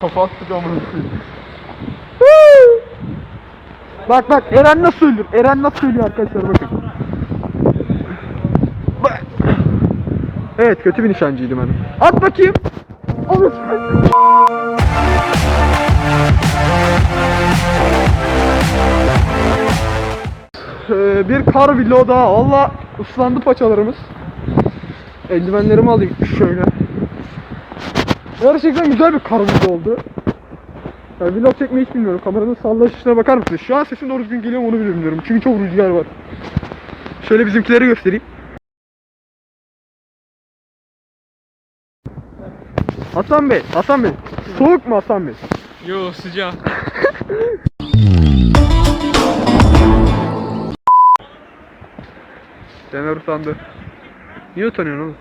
Kafa attık. Bak bak Eren nasıl söylüyor? Eren nasıl söylüyor arkadaşlar bakın. Bak. Evet kötü bir nişancıydım ben. At bakayım. Onu Ee, bir kar vlog daha. Valla ıslandı paçalarımız. Eldivenlerimi alayım şöyle. Gerçekten güzel bir kar oldu. Yani vlog çekmeyi hiç bilmiyorum. Kameranın sallaşışına bakar mısınız? Şu an sesim doğru düzgün geliyor mu onu bilmiyorum. Çünkü çok rüzgar var. Şöyle bizimkileri göstereyim. Hasan Bey, Hasan Bey. Soğuk mu Hasan Bey? Yo sıcak. Caner utandı. Niye utanıyorsun oğlum?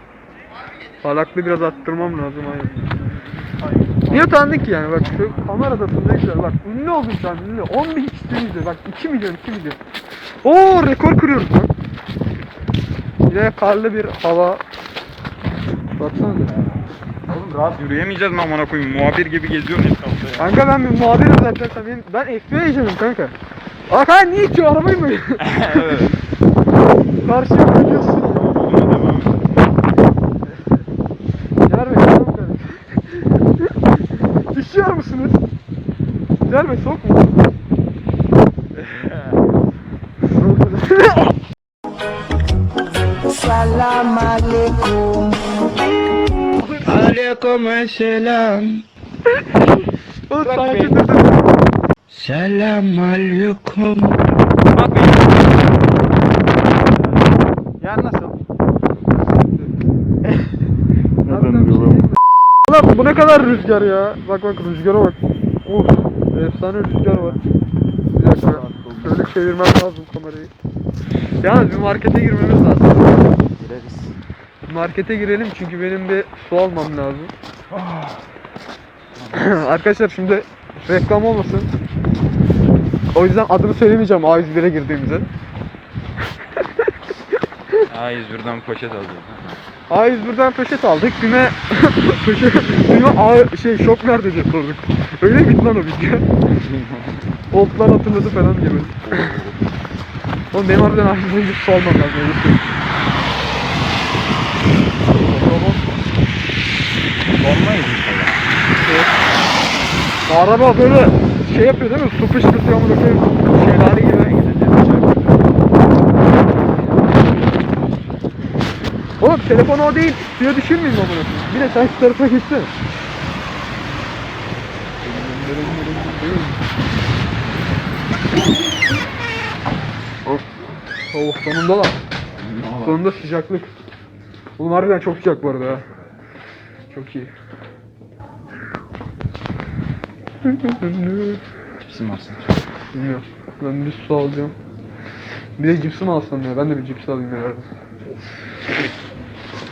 Parlaklığı biraz arttırmam lazım aynen. Niye utandın ki yani? Bak şu kameradasın ne güzel bak ünlü oldun an ünlü. 10 bin kişi izliyor. Bak 2 milyon 2 milyon. Oo rekor kırıyoruz lan. Bir de karlı bir hava. Baksana. Oğlum rahat yürüyemeyeceğiz mi amına koyayım? Muhabir gibi geziyorum etrafta ya. Kanka ben bir muhabirim zaten sen benim, ben FBI ajanım kanka. Aa kanka niye itiyor arabayı mı? evet. Karşıya koyuyorsun ya Buna devam et. Caner Bey tamam kardeşim. Musunuz? Caner Bey soğuk mu? Salam alaikum. Alaikum selam. Oğlum sakin dur dur. Selam alaikum. Bak benim. Ya nasıl? Ulan bu ne kadar rüzgar ya. Bak bak rüzgara bak. Of efsane rüzgar var. Bir dakika. Şöyle çevirmem lazım kamerayı. Yalnız bir markete girmemiz lazım. Gireriz. Markete girelim çünkü benim bir su almam lazım. Arkadaşlar şimdi reklam olmasın. O yüzden adını söylemeyeceğim A101'e girdiğimize. Aa 101'den poşet alacağım. A101'den poşet aldık. Güme poşet Güme A şey şok nerede diye sorduk. Öyle miydi lan o video? Oltlar hatırladı falan böyle. Oğlum benim harbiden A101'e bir su almam lazım. Öyle söyleyeyim. Olmayız inşallah. Araba böyle şey yapıyor değil mi? Su fışkırtıyor amına koyayım. Şelale gibi gideceğiz. Oğlum telefon o değil. Suya düşürmeyeyim mi amına koyayım? Bir de sen şu tarafa geçsene. Of. Oh, sonunda lan. Sonunda sıcaklık. Oğlum harbiden çok sıcak bu arada. Çok iyi. Cisim alsın. Bilmiyorum. Ben bir su alacağım. Bir de cipsi mi alsam ya? Ben de bir cips alayım herhalde.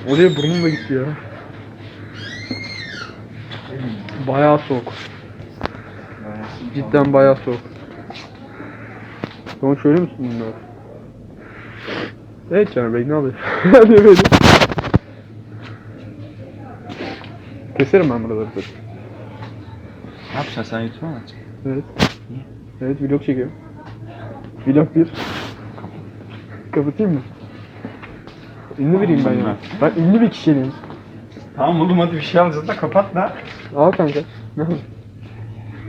O diye burnum da gitti ya. Bayağı soğuk. Cidden bayağı soğuk. Tamam şöyle misin bunlar? Evet Caner Bey ne alıyor? Hadi böyle. Keserim ben buraları. Ne yapacaksın sen YouTube'a mı açacaksın? Evet. Evet vlog çekiyorum. Vlog 1. Kapatayım mı? Ünlü biriyim ben ya. Ben ünlü bir kişiyim. Tamam oğlum hadi bir şey alacağız da kapat da. Al kanka. Ne?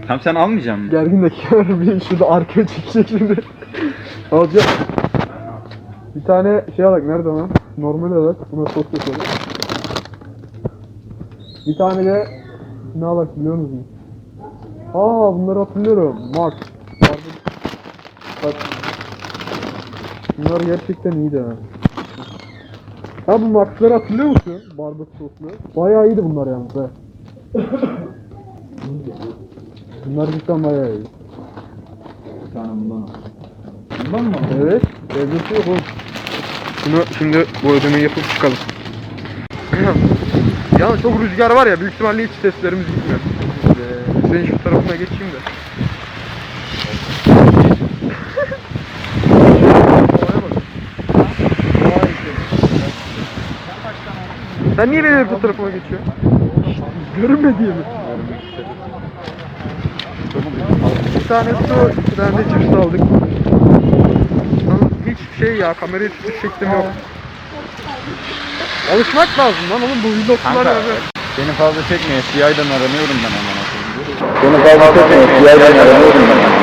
Tamam sen almayacak mısın? Gergin dakika bir şurada arkaya çekecek şimdi. Alacağım. Bir tane şey alak nerede lan? Normal alak. Buna sos yapalım. Bir tane de ne alak biliyor musunuz? Aa bunları hatırlıyorum. Max. Bak. Bunlar gerçekten iyiydi ha. Ha bu Max'ları hatırlıyor musun? Barbekü soslu. Bayağı iyiydi bunlar yalnız ha. Bunlar cidden bayağı iyi. Bir tane bundan al. Bundan mı? Evet. Evdesi yok oğlum. Şunu şimdi bu ödemeyi yapıp çıkalım. Yalnız çok rüzgar var ya büyük ihtimalle hiç seslerimiz gitmiyor. Ee, senin şu tarafına geçeyim de. Sen niye benim bu tarafıma geçiyorsun? Görünme diye mi? iki tane su, iki tane de cips aldık. Lan hiç şey ya kamerayı tutuş şeklim yok. Alışmak lazım lan oğlum bu vloglar öyle. beni fazla çekme FBI'den aranıyorum ben koyayım. Beni fazla çekme FBI'den aranıyorum ben amına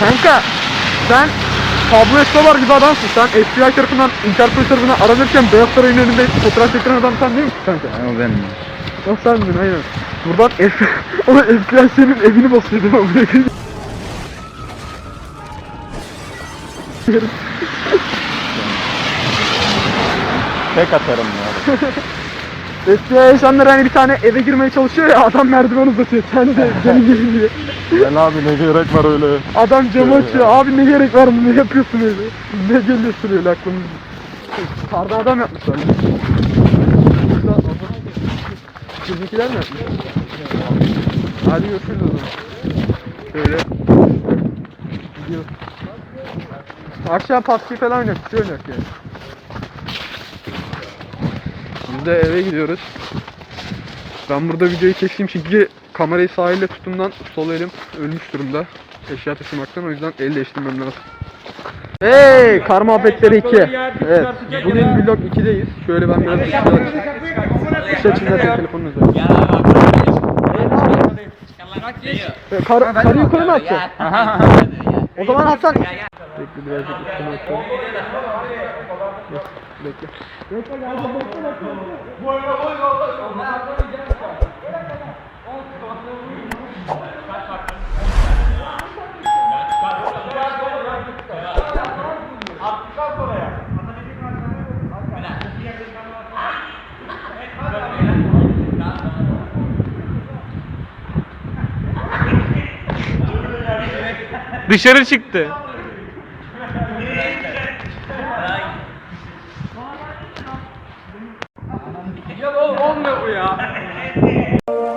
Kanka sen Pablo Escobar gibi adamsın. Sen FBI tarafından, Interpol tarafından aranırken Beyaz Saray'ın önünde fotoğraf çekilen adam sen değil misin kanka? O benim. O sendin aynen. Buradan F... Oğlum FBI senin evini basıyor değil mi? Buraya Tek atarım ya. FBI ajanları hani bir tane eve girmeye çalışıyor ya adam merdiven uzatıyor. Sen de senin gelin diye. Gel abi ne gerek var öyle. Adam camı açıyor. Abi ne gerek var mı? Ne yapıyorsun öyle? Ne geliyorsun öyle aklımız? Karda adam yapmışlar. Bizimkiler mi yapmış? Hadi görüşürüz o zaman. Şöyle. Gidiyoruz. Akşam PUBG falan oynayak, bir şey oynayak yani. Biz de eve gidiyoruz. Ben burada videoyu keseyim çünkü kamerayı sağ elle tutumdan sol elim ölmüş durumda. Eşya taşımaktan o yüzden el değiştirmem lazım. Hey kar muhabbetleri 2. Evet bugün vlog 2'deyiz. Şöyle ben biraz ışığı açayım. Işığı açayım zaten telefonun üzerinde. Kar, karı yukarı mı açacak? O zaman Hasan. Bekle birazcık üstüne açalım. Bekle. Bekle. Dışarı çıktı. 真的不一样。